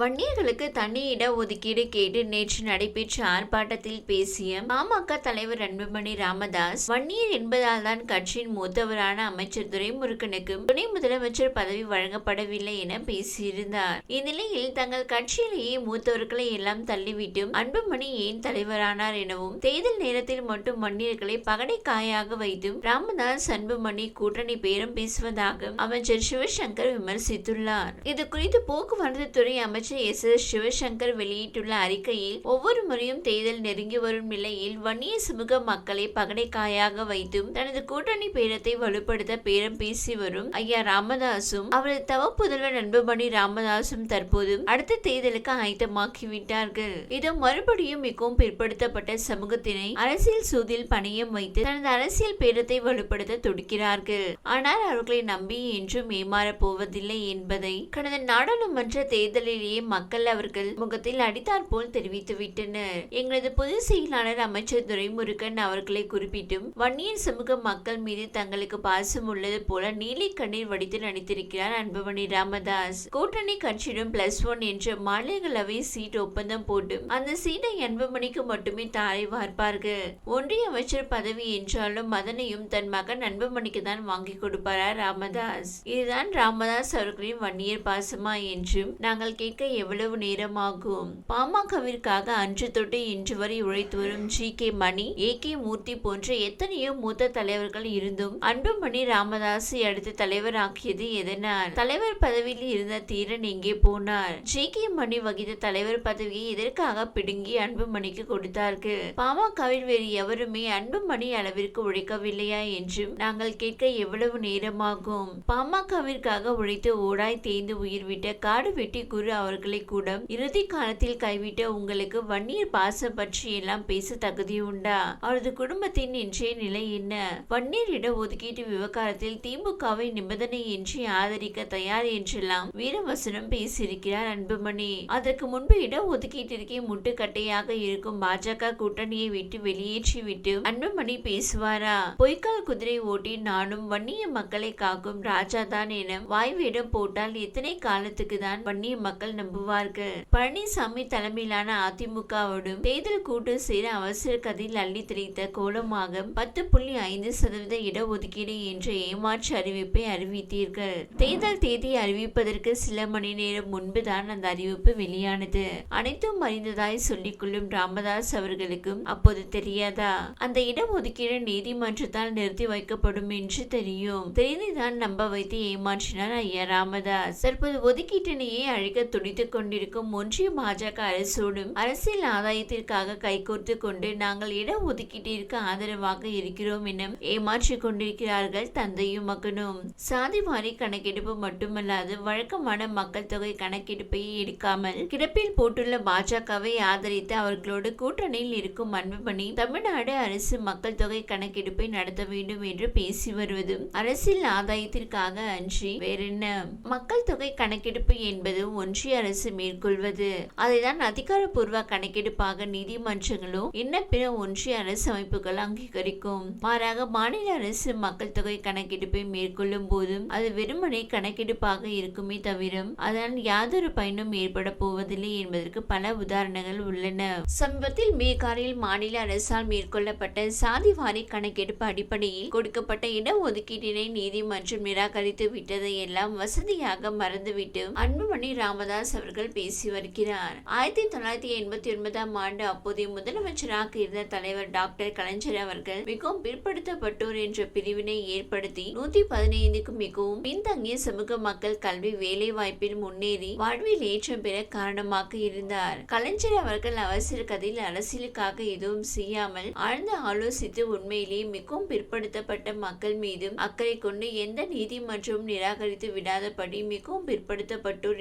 வன்னியர்களுக்கு தனி இட ஒதுக்கீடு கேட்டு நேற்று நடைபெற்ற ஆர்ப்பாட்டத்தில் பேசிய பாமக தலைவர் அன்புமணி ராமதாஸ் வன்னியர் என்பதால் தான் கட்சியின் மூத்தவரான அமைச்சர் துரைமுருகனுக்கு துணை முதலமைச்சர் பதவி வழங்கப்படவில்லை என பேசியிருந்தார். இந்நிலையில் தங்கள் கட்சியிலேயே மூத்தவர்களை எல்லாம் தள்ளிவிட்டும் அன்புமணி ஏன் தலைவரானார் எனவும் தேர்தல் நேரத்தில் மட்டும் வன்னியர்களை பகடைக்காயாக வைத்தும் ராமதாஸ் அன்புமணி கூட்டணி பேரம் பேசுவதாக அமைச்சர் சிவசங்கர் விமர்சித்துள்ளார். இது குறித்து போக்குவரத்து துறை அமைச்சர் எஸ் எஸ் சிவசங்கர் வெளியிட்டுள்ள அறிக்கையில் ஒவ்வொரு முறையும் தேர்தல் நெருங்கி வரும் நிலையில் வன்னிய சமூக மக்களை பகடைக்காயாக வைத்தும் தனது கூட்டணி பேரத்தை வலுப்படுத்த பேரம் பேசி வரும் ஐயா ராமதாசும் அவரது தவ புதல்வர் அன்புமணி ராமதாசும் தற்போது அடுத்த தேர்தலுக்கு ஆயத்தமாக்கிவிட்டார்கள் இது மறுபடியும் மிகவும் பிற்படுத்தப்பட்ட சமூகத்தினை அரசியல் சூதில் பணியம் வைத்து தனது அரசியல் பேரத்தை வலுப்படுத்த துடிக்கிறார்கள். ஆனால் அவர்களை நம்பி என்றும் ஏமாறப் போவதில்லை என்பதை கடந்த நாடாளுமன்ற தேர்தலிலேயே மக்கள் அவர்கள் முகத்தில் அடித்தார் போல் தெரிவித்துவிட்டனர் எங்களது பொதுச் செயலாளர் அமைச்சர் துரைமுருகன் அவர்களை குறிப்பிட்டும் வன்னியர் சமூக மக்கள் மீது தங்களுக்கு பாசம் உள்ளது போல நீலி கண்ணீர் வடித்து நடித்திருக்கிறார் அன்புமணி ராமதாஸ். கூட்டணி கட்சியிடம் பிளஸ் ஒன் என்ற மாநிலங்களவை சீட் ஒப்பந்தம் போட்டும் அந்த சீட்டை அன்புமணிக்கு மட்டுமே தாரை வார்ப்பார்கள். ஒன்றிய அமைச்சர் பதவி என்றாலும் அதனையும் தன் மகன் அன்புமணிக்கு தான் வாங்கி கொடுப்பாரா ராமதாஸ். இதுதான் ராமதாஸ் அவர்களின் வன்னியர் பாசமா என்றும் நாங்கள் கேட்க எவ்வளவு நேரமாகும்? பாமகவிற்காக அன்று தொட்டு இன்று வரை உழைத்து வரும் G. K. Mani A. K. Murthy போன்ற எத்தனையோ மூத்த தலைவர்கள் இருந்தும் அன்புமணி ராமதாஸை அடுத்து தலைவராக்கியது எதனால்? தலைவர் பதவியில் இருந்த தீரன் எங்கே போனார்? ஜி. கே. மணி வகித்த தலைவர் பதவியை எதற்காக பிடுங்கி அன்புமணிக்கு கொடுத்தார்கள்? பாமகவில் வேறு எவருமே அன்புமணி அளவிற்கு உழைக்கவில்லையா என்றும் நாங்கள் கேட்க எவ்வளவு நேரமாகும்? பாமகவிற்காக உழைத்து ஓடாய் தேய்ந்து உயிர் விட்ட காடு வெட்டி குரு அவர்களை கூட இறுதி காலத்தில் கைவிட்ட உங்களுக்கு வன்னியர் பாசம் பற்றி எல்லாம் பேச தகுதி உண்டா? அவரது குடும்பத்தின் இன்றைய நிலை என்ன? வன்னியர் இட ஒதுக்கீட்டு விவகாரத்தில் திமுகவை நிபந்தனை இன்றி ஆதரிக்க தயார் என்றெல்லாம் வீரவசனம் பேசியிருக்கிறார் அன்புமணி. அதற்கு முன்பு இட ஒதுக்கீட்டிற்கே முட்டுக்கட்டையாக இருக்கும் பாஜக கூட்டணியை விட்டு வெளியேற்றி விட்டு அன்புமணி பேசுவாரா? பொய்க்கால் குதிரை ஓட்டி நானும் வன்னிய மக்களை காக்கும் ராஜா தான் என வாய்விடம் போட்டால் எத்தனை காலத்துக்கு தான் வன்னிய மக்கள் நம்புவார்கள் பழனிசாமி தலைமையிலான அதிமுகவோடும் தேர்தல் கூட்டு சேர அவசர கதையில் அள்ளி திரித்த கோலமாக பத்து புள்ளி ஐந்து சதவீத இடஒதுக்கீடு என்ற ஏமாற்று அறிவிப்பை அறிவித்தீர்கள். தேர்தல் தேதி அறிவிப்பதற்கு சில மணி நேரம் முன்புதான் அந்த அறிவிப்பு வெளியானது. அனைத்தும் அறிந்ததாய் சொல்லிக்கொள்ளும் ராமதாஸ் அவர்களுக்கும் அப்போது தெரியாதா? அந்த இடஒதுக்கீடு நீதிமன்றத்தால் நிறுத்தி வைக்கப்படும் என்று தெரியும். தெரிந்துதான் நம்ப வைத்து ஏமாற்றினார் ஐயா ராமதாஸ். தற்போது ஒதுக்கீட்டினையே அழிக்க துடித்துக் கொண்டிருக்கும் ஒன்றிய பாஜக அரசோடும் அரசியல் ஆதாயத்திற்காக கைகோர்த்து கொண்டு நாங்கள் இட ஒதுக்கீட்டிற்கு ஆதரவாக இருக்கிறோம் என ஏமாற்றிக் கொண்டிருக்கிறார்கள் தந்தையும் மகனும். சாதிவாரி கணக்கெடுப்பு மட்டுமல்லாது வழக்கமான மக்கள் தொகை கணக்கெடுப்பை எடுக்காமல் கிடப்பில் போட்டுள்ள பாஜகவை ஆதரித்து அவர்களோடு கூட்டணியில் இருக்கும் அன்புமணி தமிழ்நாடு அரசு மக்கள் தொகை கணக்கெடுப்பை நடத்த வேண்டும் என்று பேசி வருவதும் அரசியல் ஆதாயத்திற்காக அன்றி வேறென்ன? மக்கள் தொகை கணக்கெடுப்பு என்பது ஒன்றிய அரசு மேற்கொள்வது. அதைதான் அதிகாரப்பூர்வ கணக்கெடுப்பாக நீதிமன்றங்களோ இன்ன பிற ஒன்றிய அரசு அமைப்புகள் அங்கீகரிக்கும். மாறாக மாநில அரசு மக்கள் தொகை கணக்கெடுப்பை மேற்கொள்ளும் போதும் அது வெறுமனை கணக்கெடுப்பாக இருக்குமே தவிர அதனால் யாதொரு பயனும் ஏற்பட போவதில்லை என்பதற்கு பல உதாரணங்கள் உள்ளன. சமீபத்தில் பீகாரில் மாநில அரசால் மேற்கொள்ளப்பட்ட சாதிவாரி கணக்கெடுப்பு அடிப்படையில் கொடுக்கப்பட்ட இடஒதுக்கீட்டினை நீதிமன்றம் நிராகரித்து விட்டதை எல்லாம் வசதியாக மறந்துவிட்டு அன்புமணி ராமதாஸ் அவர்கள் பேசி வருகிறார். ஆயிரத்தி தொள்ளாயிரத்தி எண்பத்தி ஒன்பதாம் ஆண்டு அப்போதைய முதலமைச்சராக இருந்த தலைவர் டாக்டர் கலைஞர் அவர்கள் மிகவும் பிற்படுத்தப்பட்டோர் என்ற பிரிவினை ஏற்படுத்தி நூத்தி பதினைந்துக்கும் மிகவும் பின்தங்கிய சமூக மக்கள் கல்வி வேலை வாய்ப்பில் முன்னேறி வாழ்வில் ஏற்றம் பெற காரணமாக இருந்தார். கலைஞர் அவர்கள் அவசர கதையில் அரசியலுக்காக எதுவும் செய்யாமல் ஆழ்ந்து ஆலோசித்து உண்மையிலேயே மிகவும் பிற்படுத்தப்பட்ட மக்கள் மீதும் அக்கறை கொண்டு எந்த நீதிமன்றமும் நிராகரித்து விடாதபடி மிகவும் பிற்படுத்தப்பட்டோர்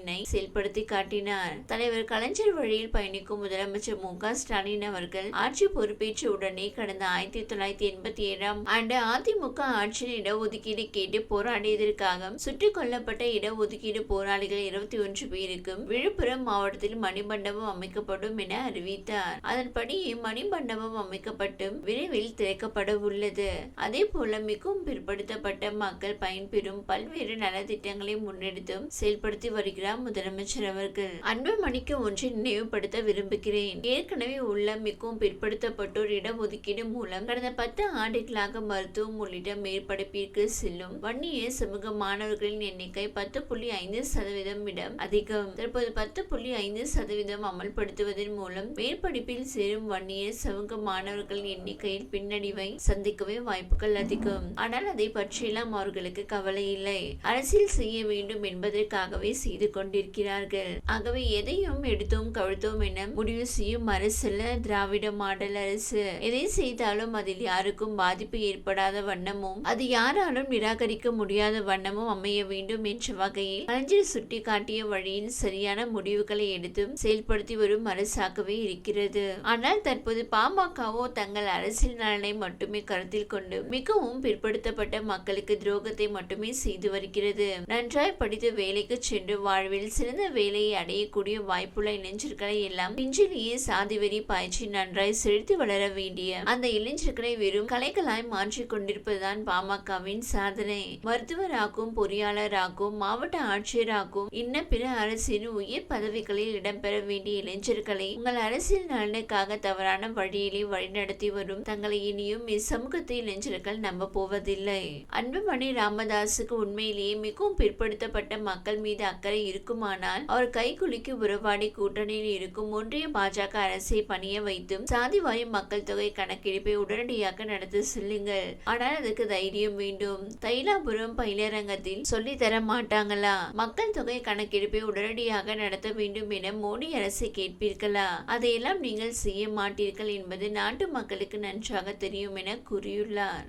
திட்டத்தினை செயல்படுத்தி காட்டினார். தலைவர் கலைஞர் வழியில் பயணிக்கும் முதலமைச்சர் மு க ஸ்டாலின் அவர்கள் ஆட்சி பொறுப்பேற்ற உடனே கடந்த ஆயிரத்தி தொள்ளாயிரத்தி எண்பத்தி ஏழாம் ஆண்டு அதிமுக ஆட்சியில் இடஒதுக்கீடு கேட்டு போராடியதற்காக சுட்டுக் கொல்லப்பட்ட இடஒதுக்கீடு போராளிகள் இருபத்தி ஒன்று பேருக்கும் விழுப்புரம் மாவட்டத்தில் மணிமண்டபம் அமைக்கப்படும் என அறிவித்தார். அதன்படி மணிமண்டபம் அமைக்கப்பட்டு விரைவில் திறக்கப்பட உள்ளது. அதே போல மிகவும் பிற்படுத்தப்பட்ட மக்கள் பயன்பெறும் பல்வேறு நலத்திட்டங்களை முன்னெடுத்தும் செயல்படுத்தி வருகிறார். என்கிறார் முதலமைச்சர் அவர்கள் அன்புமணிக்கு ஒன்றை நினைவுபடுத்த விரும்புகிறேன். ஏற்கனவே உள்ள மிகவும் பிற்படுத்தப்பட்டோர் இடஒதுக்கீடு மூலம் கடந்த பத்து ஆண்டுகளாக மருத்துவம் உள்ளிட்ட மேற்படிப்பிற்கு செல்லும் வன்னிய சமூக மாணவர்களின் எண்ணிக்கை பத்து புள்ளி ஐந்து சதவீதம் இடம் அதிகம். தற்போது பத்து புள்ளி ஐந்து சதவீதம் அமல்படுத்துவதன் மூலம் மேற்படிப்பில் சேரும் வன்னிய சமூக மாணவர்களின் எண்ணிக்கையில் பின்னடைவை சந்திக்கவே வாய்ப்புகள் அதிகம். ஆனால் அதை பற்றியெல்லாம் அவர்களுக்கு கவலை இல்லை. அரசியல் செய்ய வேண்டும் என்பதற்காகவே செய்து கொண்டிருக்கிறார்கள். ஆகவே எதையும் எடுத்தோம் கவிழ்த்தோம் என முடிவு செய்யும் அரசல்ல திராவிட மாடல் அரசு. எதை செய்தாலும் அதில் யாருக்கும் பாதிப்பு ஏற்படாத வண்ணமும் அது யாராலும் நிராகரிக்க முடியாத வண்ணமும் அமைய வேண்டும் என்ற வகையில் கலைஞர் சுட்டி காட்டிய வழியில் சரியான முடிவுகளை எடுத்தும் செயல்படுத்தி வரும் அரசாகவே இருக்கிறது. ஆனால் தற்போது பாமகவோ தங்கள் அரசியல் நலனை மட்டுமே கருத்தில் கொண்டு மிகவும் பிற்படுத்தப்பட்ட மக்களுக்கு துரோகத்தை மட்டுமே செய்து வருகிறது. நன்றாய் படித்து வேலைக்கு சென்று வாழ்வில் சிறந்த வேலையை அடையக்கூடிய வாய்ப்புள்ள இளைஞர்களை எல்லாம் பிஞ்சிலேயே சாதிவெறி பாய்ச்சி நன்றாய் செலுத்தி வளர வேண்டிய அந்த இளைஞர்களை வெறும் கலைகளாய் மாற்றிக் கொண்டிருப்பதுதான் பாமகவின் சாதனை. மருத்துவராகவும் பொறியாளராகவும் மாவட்ட ஆட்சியராகவும் இன்ன பிற அரசின் உயர் பதவிகளில் இடம்பெற வேண்டிய இளைஞர்களை உங்கள் அரசியல் நலனுக்காக தவறான வழியிலே வழிநடத்தி வரும் தங்களை இனியும் இச்சமூகத்தை இளைஞர்கள் நம்ப போவதில்லை. அன்புமணி ராமதாஸுக்கு உண்மையிலேயே மிகவும் பிற்படுத்தப்பட்ட மக்கள் மீது அக்கறை இருக்குமானால் அவர் கைகுலுக்கி உறவாடி கூட்டணியில் இருக்கும் ஒன்றிய பாஜக அரசை பணிய வைத்தும் சாதிவாரி மக்கள் தொகை கணக்கெடுப்பை உடனடியாக நடத்த சொல்லுங்கள். ஆனால் அதுக்கு தைரியம் வேண்டும். தைலாபுரம் பயிலரங்கத்தில் சொல்லி தர மாட்டாங்களா? மக்கள் தொகை கணக்கெடுப்பை உடனடியாக நடத்த வேண்டும் என மோடி அரசை கேட்பீர்களா? அதையெல்லாம் நீங்கள் செய்ய மாட்டீர்கள் என்பது நாட்டு மக்களுக்கு நன்றாக தெரியும் என கூறியுள்ளார்.